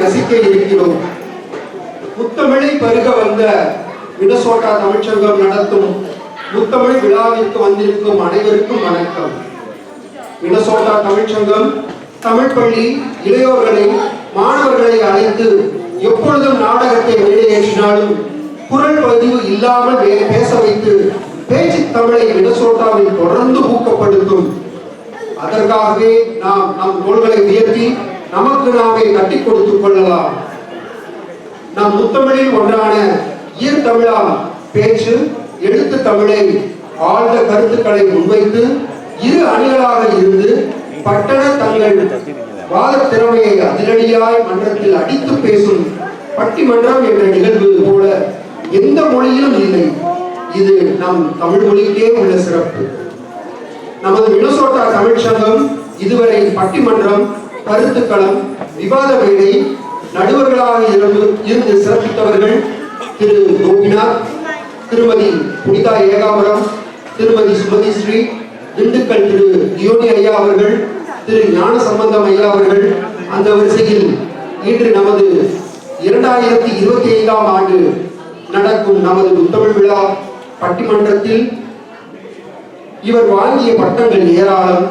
ரசிக்க இருக்கிறோம். முத்தமிழை பருக வந்த மினசோட்டா தமிழ்ச்சங்கம் நடத்தும் முத்தமிழ் விழாவிற்கு வந்திருக்கும் அனைவருக்கும் வணக்கம். மினசோட்டா தமிழ்ச்சங்கம் தமிழ் பள்ளி இளையோர்களை மாணவர்களை அழைத்து எப்பொழுதும் நாடகத்தை வெளியேற்றினாலும் குரல் பதிவு இல்லாமல் பேச வைத்து பேச்சு தமிழை மினசோட்டாவில் தொடர்ந்து ஊக்கப்படுத்தும். அதற்காகவே நாம் நம் நூல்களை உயர்த்தி நமக்கு நாமே கட்டி கொடுத்துக் கொள்ளலாம். நம் முத்தமிழில் ஒன்றான ஈர் தமிழா பேச்சு எழுத்து தமிழை ஆழ்ந்த கருத்துக்களை முன்வைத்து இரு அணிகளாக இருந்து பட்டண தங்கள் வாத திறமையை அதிரடியாய் மன்றத்தில் அடித்து பேசும் பட்டிமன்றம் என்ற நிகழ்வு போல எந்த மொழியிலும் இல்லை. இது நம் தமிழ் மொழிக்கே உள்ள சிறப்பு. நமது மினசோட்டா தமிழ்ச்சங்கம் இதுவரை பட்டிமன்றம் கருத்துக்களம் விவாத மேடை நடுவர்களாக இருந்து இருந்து சிறப்பித்தவர்கள் திரு கோபிநாத் திருமதி புனிதா ஏகாபுரம் திருமதி சுமதி ஸ்ரீ திண்டுக்கல் திரு யோனி ஐயா அவர்கள் திரு ஞான சம்பந்தம் ஐயா அவர்கள் அந்த வரிசையில் இன்று நமது இரண்டாயிரத்தி இருபத்தி ஐந்தாம் ஆண்டு நடக்கும் நமது முத்தமிழ் விழா பட்டிமன்றத்தில் இவர் வாங்கிய பட்டங்கள் ஏராளம்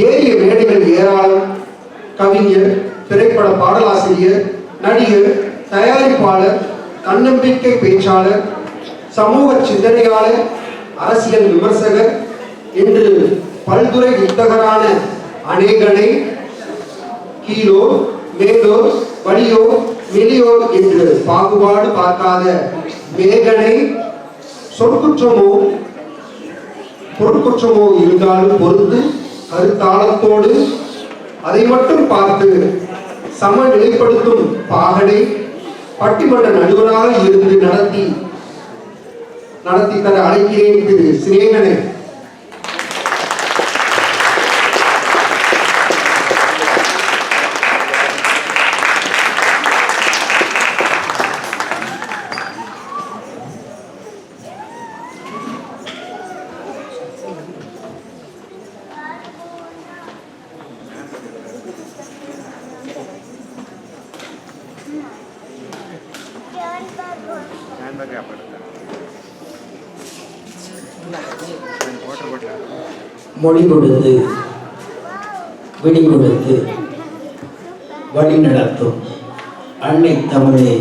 ஏறிய மேடைகள் ஏராளம் கவிஞர் திரைப்பட பாடலாசிரியர் நடிகர் தயாரிப்பாளர் தன்னம்பிக்கை பேச்சாளர் சமூக சிந்தனையாளர் அரசியல் விமர்சகர் என்று பல்துறை வித்தகரான அநேகனை கீழோ மேலோ வலியோ வெளியோ என்று பாகுபாடு பார்க்காத மேகனை சொற்குற்றமோ பொருட்குற்றமோ இருந்தாலும் பொறுத்து கருத்தாளத்தோடு அதை மட்டும் பார்த்து சமநிலைப்படுத்தும் பாகனை பட்டிமன்ற நடுவராக இருந்து நடத்தி நடத்தி தர அழைக்கிறேன் திரு சிநேகனை. എന്താ மொழி கொடுத்து விடி கொடுத்து வழி நடத்தும். அன்னை தமிழே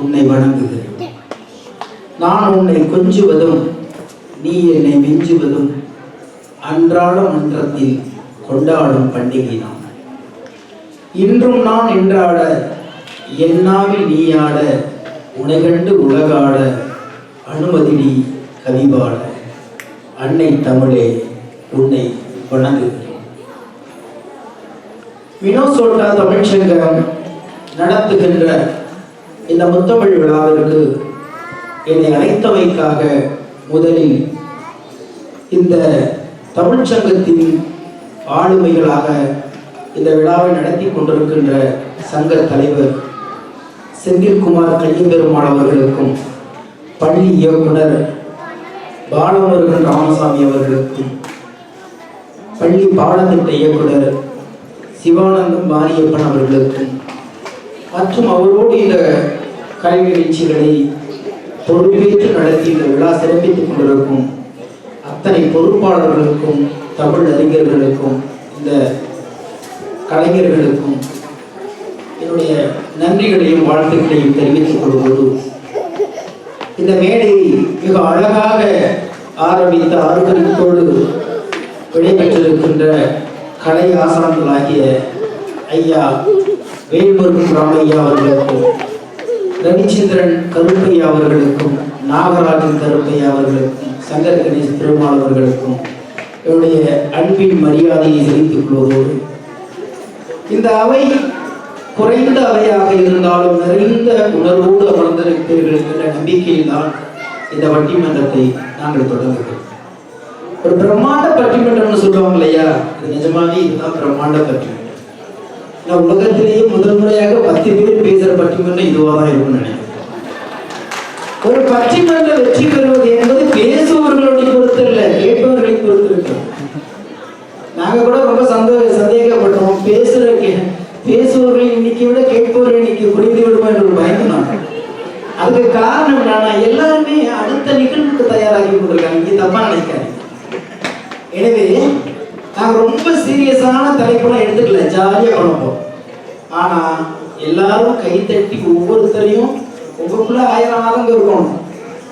உன்னை வணங்குகிறேன். நான் உன்னை கொஞ்சுவதும் நீ என்னை மிஞ்சுவதும் அன்றாட மன்றத்தில் கொண்டாடும் பண்டிகை நான் இன்றும் நான் என்றாட என்னாவில் நீ ஆட உனைகண்டு உலகாட அனுமதிடி கவிபாட அன்னை தமிழே உன்னை வணங்குகிறேன் மினோசோட்டா தமிழ்ச்சங்கம் நடத்துகின்ற இந்த முத்தமிழ் விழாவிற்கு என்னை அழைத்தமைக்காக முதலில் இந்த தமிழ்ச்சங்கத்தின் ஆளுமைகளாக இந்த விழாவை நடத்தி கொண்டிருக்கின்ற சங்க தலைவர் செந்தில்குமார் கையபெருமாள் அவர்களுக்கும் பள்ளி இயக்குனர் பாலமுருகன் ராமசாமி அவர்களுக்கும் பள்ளி பாடத்திட்ட இயக்குனர் சிவானந்தம் மாரியப்பன் அவர்களுக்கும் மற்றும் அவரோடு இந்த கல்வி நிகழ்ச்சிகளை பொறுப்பேற்று நடத்தி இந்த விழா சிறப்பித்துக் கொண்டிருக்கும் அத்தனை பொறுப்பாளர்களுக்கும் தமிழ் அறிஞர்களுக்கும் இந்த கலைஞர்களுக்கும் என்னுடைய நன்றிகளையும் வாழ்த்துக்களையும் தெரிவித்துக் கொள்வோடு இந்த மேடையை மிக அழகாக ஆரம்பித்த ஆரோக்கியத்தோடு விடைபெற்றிருக்கின்ற கலை ஆசான்களாகிய ஐயா வேல்முருகன் ராமையா அவர்களுக்கும் ரவிச்சந்திரன் கருப்பையா அவர்களுக்கும் நாகராஜன் கருப்பையா அவர்களுக்கும் சங்கர் கணேஷ் பெருமாள் அவர்களுக்கும் என்னுடைய அன்பின் மரியாதையை தெரிவித்துக் கொள்வதோடு இந்த அவை குறைந்த அவையாக இருந்தாலும் நிறைந்த உணர்வோடு அமர்ந்திருப்பீர்கள் என்ற நம்பிக்கையில் தான் இந்த பட்டிமன்றத்தை நாங்கள் தொடங்குகிறோம். ஒரு பிரம்மாண்ட பட்டிமன்றம்னு சொல்லுவாங்க இல்லையா? இது நிஜமாவே இதுதான் பிரம்மாண்ட பட்டிமன்றம். நான் உலகத்திலேயே முதல் முறையாக பத்து பேர் பேசுற பட்டிமன்றம் இதுவாக தான் இருக்கும்னு நினைக்கிறேன். ஒரு பட்டிமன்ற வெற்றி பெறுவது என்பது பேசுபவர்களுடைய பொறுத்து இல்லை கேட்பவர்களை பொறுத்து இருக்கு நாங்க கூட ரொம்ப சந்தோஷம் சந்தேகப்பட்டோம் பேசுற கே- பேசுபவர்கள் இன்னைக்கு விட கேட்பவர்கள் கூட இன்னைக்கு குறைந்து விடுமோ என்று ஒரு பயந்து நான் அதுக்கு காரணம் என்னன்னா எல்லாருமே அடுத்த நிகழ்வுக்கு தயாராகி கொண்டிருக்காங்க. இங்க தப்பா நினைக்காதீங்க. எனவே நாங்க ரொம்ப சீரியஸான தலைப்பெல்லாம் எடுத்துக்கல. ஜாலியா பண்ணப்போம் ஆனா எல்லாரும் கைத்தட்டி ஒவ்வொருத்தரையும் ஒவ்வொருக்குள்ள ஆயிரம் ஆளுங்க இருக்கணும்.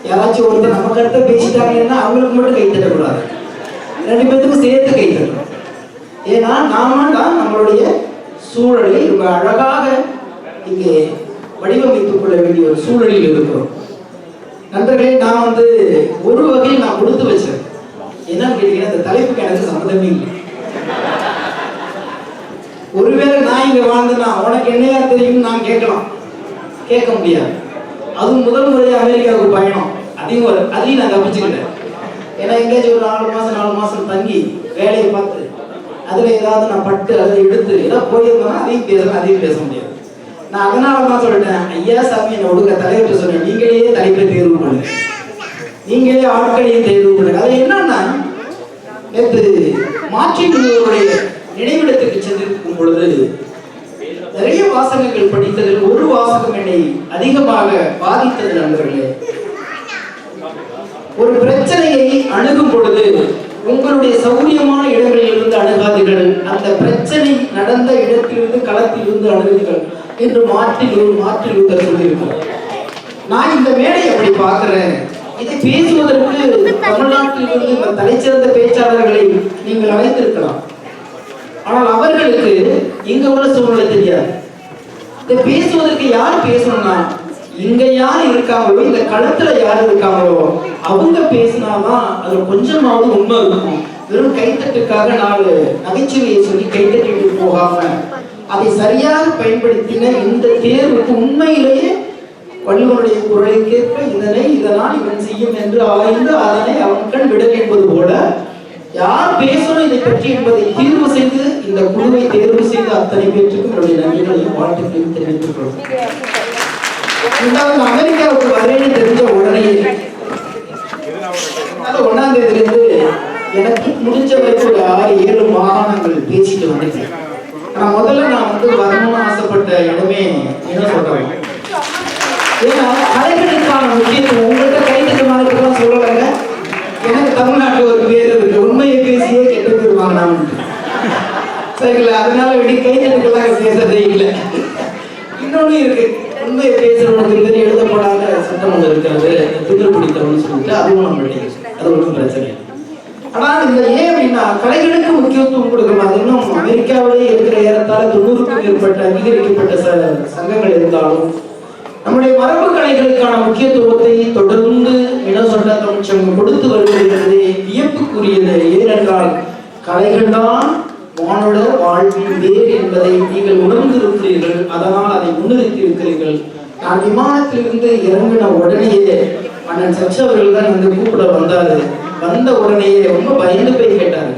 யாராச்சும் ஒருத்தர் நம்ம கருத்தை பேசிட்டாங்கன்னா அவங்களுக்கு மட்டும் கை தட்டக்கூடாது. ரெண்டு பேத்துக்கும் சேர்த்து கை தட்டணும். ஏன்னா நாம தான் நம்மளுடைய சூழலை ரொம்ப அழகாக இங்கே வடிவமைத்துக் கொள்ள வேண்டிய ஒரு சூழலில் இருக்கிறோம். நண்பர்களே நான் வந்து ஒரு வகையில் நான் கொடுத்து வச்சேன். என்னன்னு கேட்டீங்கன்னா இந்த தலைப்புக்கு எனக்கு சம்மந்தமே இல்லை. ஒருவேளை நான் இங்க வாழ்ந்தேன்னா உனக்கு என்னையா தெரியும்? நான் கேட்கலாம். கேட்க முடியாது. அதுவும் முதல் முறையா அமெரிக்காவுக்கு பயணம். அதையும் ஒரு அதையும் நான் தப்பிச்சுக்கிட்டேன். ஏன்னா எங்கேயாச்சும் ஒரு நாலு மாசம் நாலு மாசம் தங்கி வேலையை பார்த்து அதுல ஏதாவது நான் பட்டு அதை எடுத்து ஏதாவது போயிருந்தோம்னா அதையும் பேசலாம் அதையும் பேச முடியாது. நான் அதனால தான் சொல்லிட்டேன். ஐயா சாமி என்ன ஒடுக்க தலைவர்கிட்ட சொன்னேன் நீங்களே தலைப்பை தேர்வு பண்ணுங்க. நீங்களே ஆட்களையும் தேர்வு பண்ணுங்க. அது என்னன்னா நேற்று மாற்றினுடைய நினைவிடத்துக்கு சென்றிருக்கும் பொழுது நிறைய வாசகங்கள் படித்ததில் ஒரு வாசகம் என்னை அதிகமாக பாதித்தது நண்பர்களே. ஒரு பிரச்சனையை அணுகும் பொழுது உங்களுடைய சௌரியமான இடங்களில் இருந்து அணுகாதீர்கள். அந்த பிரச்சனை நடந்த இடத்திலிருந்து களத்திலிருந்து அணுகுங்கள். என்று மாற்றி மாற்றி லூதர் சொல்லியிருக்கிறார் நான் இந்த மேடை அப்படி பார்க்கிறேன். இதை பேசுவதற்கு தமிழ்நாட்டில் இருந்து இந்த தலைச்சிறந்த பேச்சாளர்களை நீங்கள் அழைத்திருக்கலாம். ஆனால் அவர்களுக்கு இங்க உள்ள சூழ்நிலை தெரியாது. இதை பேசுவதற்கு யார் பேசணும்னா இங்க யார் இருக்காங்களோ இந்த களத்துல யார் இருக்காங்களோ அவங்க பேசினாதான் அது கொஞ்சமாவது உண்மை இருக்கும். வெறும் கைத்தட்டுக்காக நாலு நகைச்சுவையை சொல்லி கைத்தட்டிட்டு போகாம அதை சரியாக பயன்படுத்தின இந்த தேர்வுக்கு உண்மையிலேயே வள்ளுவனுடைய குரலுக்கேற்ப இதனை இதனால் இவன் செய்யும் என்று ஆய்ந்து அதனை அவன் கண் விடல் என்பது போல யார் பேசணும் இதை பற்றி என்பதை தீர்வு செய்து இந்த குழுவை தேர்வு செய்து அத்தனை பேற்றுக்கும் என்னுடைய நன்றிகளையும் வாழ்த்துக்களையும் தெரிவித்துக் கொள்வோம் ரெண்டாவது அமெரிக்காவுக்கு வரேன்னு தெரிஞ்ச உடனே ஒன்னாம் தேதியிலிருந்து எனக்கு முடிஞ்ச வரைக்கும் ஒரு ஆறு ஏழு மாகாணங்கள் பேசிட்டு வந்திருக்கேன். நான் முதல்ல நான் வந்து வரணும்னு ஆசைப்பட்ட இடமே என்ன சொல்றேன்? ஏன்னா கலைகளுக்கான முக்கியத்துவம் உங்கள்கிட்ட கைத்தட்டு மாதிரி சொல்லலைங்க. எனக்கு தமிழ்நாட்டில் ஒரு பேர் இருக்கு. உண்மையை பேசியே கெட்ட பேர் வாங்கினான் சரிங்களா? அதனால வெடி கைத்தட்டுக்கெல்லாம் பேசுறதே இல்லை. இன்னொன்று இருக்கு உண்மையை பேசுறவனுக்கு பேர் எழுதப்படாத சட்டம் ஒன்று இருக்கிறது திமிர் பிடித்தவன்னு சொல்லிட்டு அதுவும் நம்மளுடைய அது ஒன்றும் பிரச்சனை இல்லை ஆனா இந்த ஏன் அப்படின்னா கலைகளுக்கு முக்கியத்துவம் கொடுக்கணும் அது இன்னும் அமெரிக்காவிலே இருக்கிற ஏறத்தாழ தொண்ணூறுக்கும் மேற்பட்ட அங்கீகரிக்கப்பட்ட ச- சங்கங்கள் இருந்தாலும் நம்முடைய மரபு கலைகளுக்கான முக்கியத்துவத்தை தொடர்ந்து இனசொட்ட கொடுத்து வருகிறது வியப்புக்குரியது. ஏனென்றால் கலைகள் தான் வானோட வாழ்வின் வேர் என்பதை நீங்கள் உணர்ந்திருக்கிறீர்கள். அதனால் அதை முன்னிறுத்தி இருக்கிறீர்கள் நான் விமானத்திலிருந்து இறங்கின உடனேயே அண்ணன் சச்சி அவர்கள் தான் வந்து கூப்பிட வந்தாரு. வந்த உடனேயே ரொம்ப பயந்து போய் கேட்டாரு.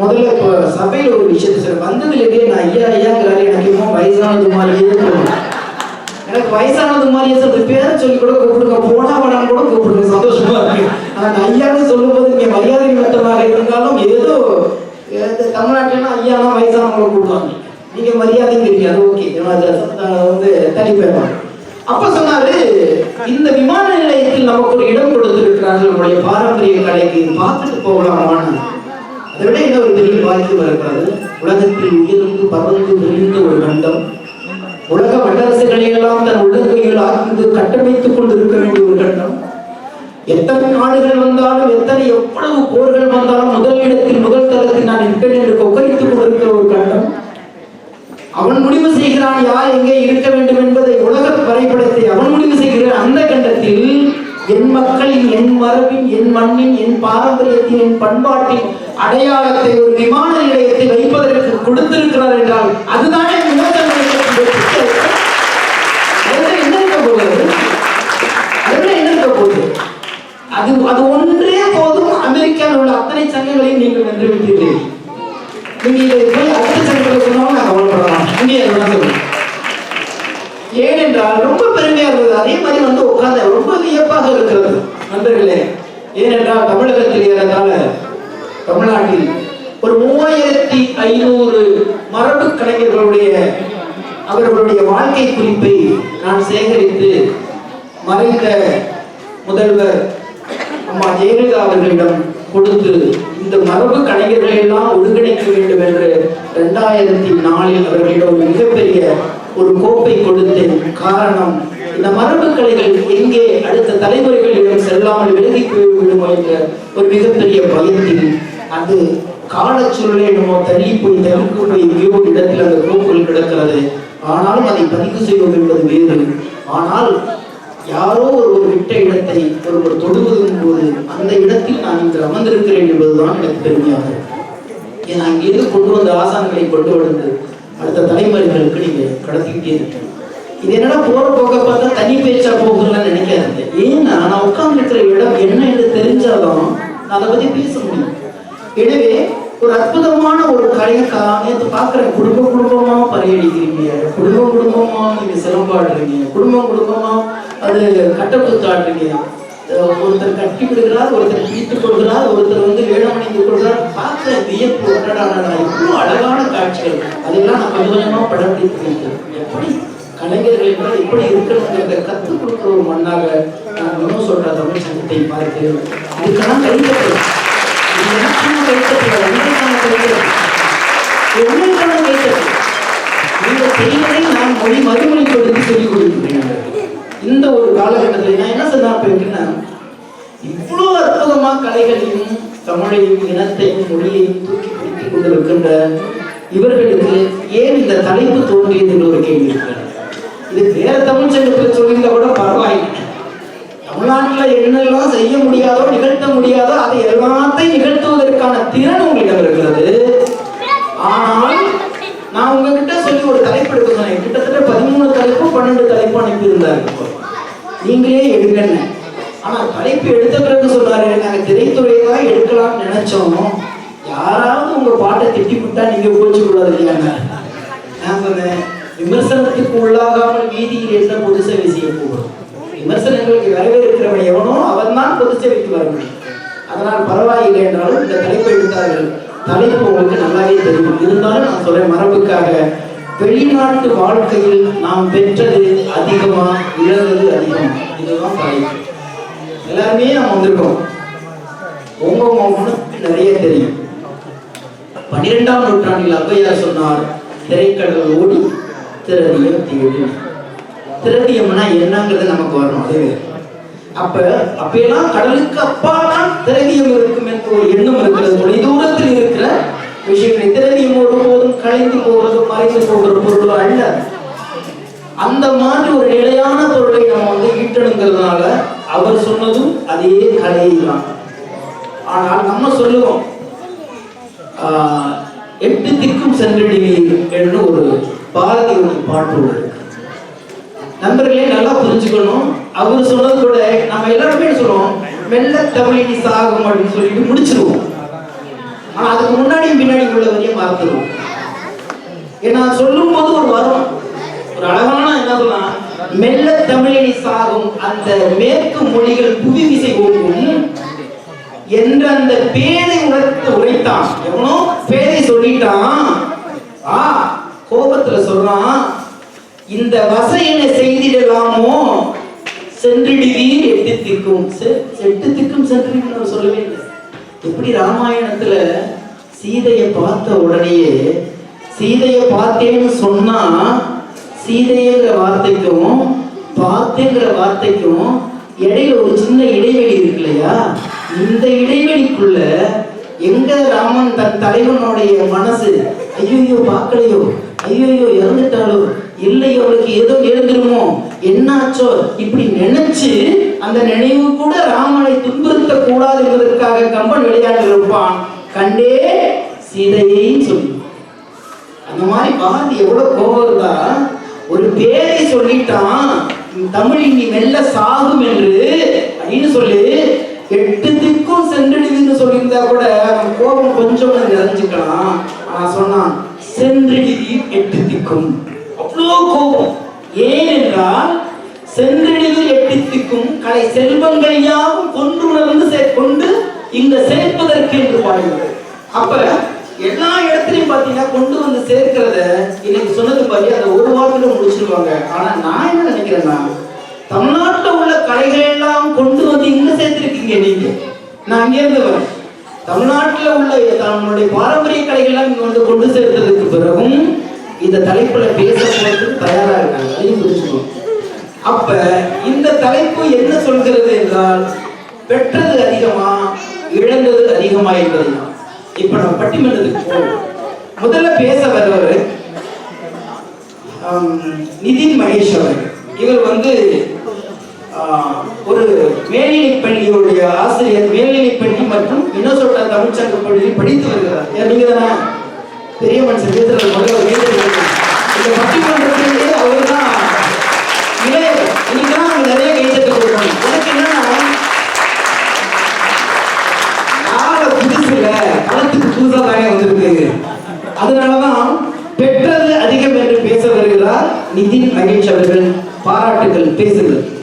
முதல்ல இப்போ சபையில் ஒரு விஷயத்தை சார் வந்ததுலேயே நான் ஐயா ஐயாங்கிறாரு. எனக்கு இன்னும் வயசானது மாதிரியே எனக்கு வயசானது மாதிரியே சொல்ற பேரை சொல்லி கூட கூப்பிடுங்க. போனா வேணாம் கூட கூப்பிடுங்க. சந்தோஷம் இருக்கு ஆனா ஐயான்னு சொல்லும்போது இங்க மரியாதை மட்டமாக இருந்தாலும் ஏதோ ஏதோ தமிழ்நாட்டுல ஐயானா வயசானவங்களை கூப்பிடுவாங்க. நீங்க மரியாதைங்கிறீங்க அது ஓகே. வந்து தனி போயிடுவாங்க அப்ப சொன்னாரு இந்த விமான நிலையத்தில் நமக்கு ஒரு இடம் கொடுத்திருக்கிறார்கள். நம்முடைய பாரம்பரிய கலைக்கு பார்த்துட்டு போகலாமான்னு. அதை விட என்ன ஒரு பெரிய பாதிப்பு இருக்கிறது உலகத்தில் உயர்ந்து பறந்து விரிந்த ஒரு கண்டம் உலக வல்லரசுகளை எல்லாம் தன் உள்ளங்கையில் ஆக்கிந்து கட்டமைத்துக் கொண்டிருக்க வேண்டிய ஒரு கண்டம். எத்தனை நாடுகள் வந்தாலும் எத்தனை எவ்வளவு போர்கள் வந்தாலும் முதல் இடத்தில் முதல் தளத்தில் நான் இருப்பேன் என்று கொக்கரித்துக் கொண்டிருக்கிற ஒரு கண்டம். அவன் முடிவு செய்கிறான் யார் எங்கே இருக்க வேண்டும் என்பதை உலக வரைபடத்தை அவன் முடிவு செய்கிற அந்த கண்டத்தில் என் மக்களின் என் மரபின் என் மண்ணின் என் பாரம்பரியத்தின் என் பண்பாட்டின் அடையாளத்தை ஒரு விமான நிலையத்தில் வைப்பதற்கு கொடுத்திருக்கிறார் என்றால் அதுதானே விமோசன இயக்கத்தின் வெற்றி. அதுல என்ன இருக்க போகுது அதுல என்ன இருக்க போகுது அது அது ஒன்றே போதும். அமெரிக்காவில் உள்ள அத்தனை சங்கங்களையும் நீங்கள் வென்று விட்டீர்கள். நீங்க இதை போய் அத்தனை சங்கங்களை சொன்னாலும் நான் கவலைப்படலாம். இங்கே ஏனென்றால் ரொம்ப பெருமையா இருந்தது. அதே மாதிரி வந்து உட்கார்ந்த ரொம்ப வியப்பாக இருக்கிறது. நண்பர்களே ஏனென்றால் தமிழகத்தில் ஏறத்தாழ தமிழ்நாட்டில் ஒரு மூவாயிரத்தி ஐநூறு மரபு கலைஞர்களுடைய அவர்களுடைய வாழ்க்கை குறிப்பை நான் சேகரித்து மறைந்த முதல்வர் அம்மா ஜெயலலிதா அவர்களிடம் கொடுத்து இந்த மரபு கலைஞர்களை எல்லாம் ஒருங்கிணைக்க வேண்டும் என்று இரண்டாயிரத்தி நாலில் அவர்களிடம் ஒரு மிகப்பெரிய ஒரு கோப்பை கொடுத்தேன். காரணம் இந்த மரபு கலைகள் எங்கே அடுத்த தலைமுறைகளிடம் செல்லாமல் விலகி போய்விடுமோ என்ற ஒரு மிகப்பெரிய பயத்தில் அது காலச்சூழலே என்னமோ தள்ளி போய் தவிர்க்க போய் எங்கேயோ இடத்தில் அந்த கோப்புகள் கிடக்கிறது. ஆனாலும் அதை பதிவு செய்வது என்பது வேறு. ஆனால் யாரோ ஒருவர் விட்ட இடத்தை ஒருவர் தொடுவதும் போது அந்த இடத்தில் நான் இன்று அமர்ந்திருக்கிறேன் என்பதுதான் எனக்கு பெருமையாக ஏன் அங்கிருந்து கொண்டு வந்த ஆசான்களை கொண்டு வந்து அடுத்த தலைமுறைகளுக்கு நீங்க கடத்திக்கிட்டே இருக்கணும் இது என்னடா போற போக்க பார்த்தா தனி பேச்சா போகுதுன்னு நினைக்காதீங்க. ஏன்னா நான் உட்கார்ந்து இருக்கிற இடம் என்ன என்று தெரிஞ்சாதான் நான் அதை பத்தி பேச முடியும். எனவே ஒரு அற்புதமான ஒரு கலையை கா- நேத்து குடும்ப குடும்பமா பறையடிக்கிறீங்க குடும்பம் குடும்பமா நீங்க சிலம்பாடுறீங்க. குடும்பம் குடும்பமா அது கட்டக்குத்தாடுறீங்க ஒருத்தர் கட்டி விடுகிறார் ஒருத்தர் பிடித்துக் கொள்கிறார் ஒருத்தர் வந்து வேடமணிந்து கொள்கிறார். பார்க்க வியப்பு ஒட்டடாடா இவ்வளவு அழகான காட்சிகள். அதெல்லாம் நான் கொஞ்சம் கொஞ்சமா படம் பிடித்து எப்படி கலைஞர்கள் என்றால் எப்படி இருக்கணுங்கிறத கற்றுக் கொடுக்குற ஒரு மண்ணாக நான் இன்னும் சொல்ற தமிழ் சங்கத்தை பார்த்து. இதுக்கெல்லாம் கைத்தட்டல் இது எனக்கான நீங்க செய்வதை நான் மொழி மறுமொழி கொடுத்து சொல்லிக் இந்த ஒரு காலகட்டத்தில் நான் என்ன சொன்னா போயிருக்கேன்னா இவ்வளவு அற்புதமா கலைகளையும் தமிழையும் இனத்தையும் மொழியையும் தூக்கி பிடித்துக் கொண்டிருக்கின்ற இவர்களுக்கு ஏன் இந்த தலைப்பு தோன்றியது என்று ஒரு கேள்வி இருக்கிறது. இது வேற தமிழ் சங்கத்தில் சொல்லியிருந்தா கூட பரவாயில்லை. தமிழ்நாட்டில் என்னெல்லாம் செய்ய முடியாதோ நிகழ்த்த முடியாதோ அதை எல்லாத்தையும் நிகழ்த்துவதற்கான திறன் உங்களிடம் இருக்கிறது. ஆனால் நான் உங்ககிட்ட சொல்லி ஒரு தலைப்பு எடுக்க சொன்னேன். கிட்டத்தட்ட பதிமூணு தலைப்பு பன்னெண்டு தலைப்பு அனுப்பியிருந்தாங்க நீங்களே எடுங்கன்னு. ஆனா தலைப்பு எடுத்த பிறகு சொல்றாரு நாங்க திரைத்துறையை தான் எடுக்கலாம்னு நினைச்சோம். யாராவது உங்க பாட்டை திட்டி விட்டா நீங்க கோச்சு கூடாது இல்லையாங்க விமர்சனத்துக்கு உள்ளாகாமல் வீதியில் என்ன பொது சேவை செய்ய போகிறோம். விமர்சனங்களுக்கு வரவேற்கிறவன் எவனோ அவன் தான் பொது சேவைக்கு வர முடியும். அதனால் பரவாயில்லை என்றாலும் இந்த தலைப்பு எடுத்தார்கள். தலைப்பு உங்களுக்கு நல்லாவே தெரியும். இருந்தாலும் நான் சொல்றேன் மரபுக்காக வெளிநாட்டு வாழ்க்கையில் நாம் பெற்றது அதிகமா இழந்தது அதிகமா? இதுதான் தலைப்பு எல்லாருமே நாம் வந்திருக்கோம். உங்க நிறைய தெரியும். பன்னிரெண்டாம் நூற்றாண்டில் ஔவையார் சொன்னார் திரைக்கடல் ஓடி திரதியம் தேடி. திரதியம்னா என்னங்கிறது நமக்கு வரணும் அது அப்ப அப்பெல்லாம் கடலுக்கு அப்பாதான் திரதியம் இருக்கும் என்ற ஒரு எண்ணம் இருக்கிறது. தொலை தூரத்தில் இருக்கிற விஷயங்கள் திரவியம் ஒருபோதும் கலைந்து போகிறது மறைந்து போகிற பொருள் அல்ல. அந்த மாதிரி ஒரு நிலையான பொருளை நம்ம வந்து ஈட்டணுங்கிறதுனால அவர் சொன்னதும் அதே கலையை தான் ஆனால் நம்ம சொல்லுவோம் எட்டு திக்கும் சென்றடிவீர் என்று ஒரு பாரதியோட பாட்டு உள்ளது நண்பர்களே நல்லா புரிஞ்சுக்கணும். அவர் சொன்னது கூட நம்ம எல்லாருமே சொல்லுவோம் மெல்ல தமிழினி சாகும் அப்படின்னு சொல்லிட்டு முடிச்சிருவோம். ஆனா அதுக்கு முன்னாடியும் பின்னாடி உள்ள வரையும் மறந்துடுவோம் ஏன்னா சொல்லும் போது ஒரு வரும். ஒரு அழகான என்ன சொல்லலாம்? மெல்ல தமிழினி சாகும் அந்த மேற்கு மொழிகள் புவி விசை ஓங்கும் என்ற அந்த பேதை உணர்த்து உரைத்தான். எவனோ பேதை சொல்லிட்டான். ஆ கோபத்துல சொல்றான் இந்த வசையினை செய்திடலாமோ? சென்றிடுவீர் எட்டு திக்கும் செ- எட்டு திக்கும் சென்றிடுவீர் சொல்லவே இல்லை. எப்படி ராமாயணத்துல சீதையை பார்த்த உடனேயே சீதையை பார்த்தேன்னு சொன்னா சீதைங்கிற வார்த்தைக்கும் பார்த்தேங்கிற வார்த்தைக்கும் இடையில ஒரு சின்ன இடைவெளி இருக்கு இல்லையா? இந்த இடைவெளிக்குள்ள எங்க ராமன் தன் தலைவனுடைய மனசு ஐயோயோ பார்க்கலையோ ஐயோயோ இறந்துட்டாலோ இல்லை அவளுக்கு ஏதோ எழுந்துருமோ என்னாச்சோ இப்படி நினைச்சு அந்த நினைவு கூட ராமனை துன்புறுத்த கூடாது என்பதற்காக கம்பன் விளையாட்டு இருப்பான் கண்டே சீதையை சொல்லி. அந்த மாதிரி பாரதி எவ்வளவு கோபம் இருந்தா ஒரு பேரை சொல்லிட்டான் தமிழ் இனி மெல்ல சாகும் என்று அப்படின்னு சொல்லி எட்டு திக்கும் சென்றிடுதுன்னு சொல்லியிருந்தா கூட அவன் கோபம் கொஞ்சம் நிறைஞ்சுக்கலாம். ஆனா சொன்னான் சென்றிடுதி எட்டு திக்கும். அவ்வளோ கோபம். ஏனென்றால் சென்றிடுது எட்டித்திக்கும் கலை கலை செல்வங்களையாவும் கொன்றுணர்ந்து கொண்டு இங்க சேர்ப்பதற்கு என்று பாடுகிறது அப்ப எல்லா இடத்துலயும் பாத்தீங்கன்னா கொண்டு வந்து சேர்க்கிறத இன்னைக்கு சொன்னது மாதிரி அதை ஒரு வாரத்துல முடிச்சிருவாங்க. ஆனா நான் என்ன நினைக்கிறேன்னா தமிழ்நாட்டில் உள்ள கலைகள் எல்லாம் கொண்டு வந்து இங்க சேர்த்திருக்கீங்க நீங்க. நான் அங்கேருந்து வரேன். தமிழ்நாட்டில் உள்ள நம்மளுடைய பாரம்பரிய கலைகள் எல்லாம் இங்க வந்து கொண்டு சேர்த்ததுக்கு பிறகும் இந்த தலைப்புல பேச தயாரா இருக்காங்க. அதையும் புரிஞ்சுக்கணும். அப்ப இந்த தலைப்பு என்ன சொல்கிறது என்றால் பெற்றது அதிகமா இழந்தது அதிகமா என்பதுதான். இப்ப நம்ம பட்டிமன்றத்துக்கு போவோம். முதல்ல பேச வருவர் ஆம், நிதின் மகேஷ் இவர் வந்து ஒரு மேல்நிலை பள்ளியுடைய ஆசிரியர் மேல்நிலை பள்ளி மற்றும் மினசோட்டா தமிழ்ச்சங்க பள்ளியில் படித்து வருகிறார். நீங்க தானே பெரிய மனுஷன் பேசுறது இந்த பட்டிமன்றத்திலேயே அவர் தான் இளையவர் இன்னைக்கு தான் அவங்க நிறைய கைத்தட்டு கொடுக்கணும் எனக்கு என்னன்னா கால புதுசு இல்ல களத்துக்கு புதுசா தானே வந்திருக்கு. அதனாலதான் பெற்றது அதிகம் என்று பேச வருகிறார் நிதின் மகேஷ் அவர்கள். பாராட்டுகள் பேசுங்கள்.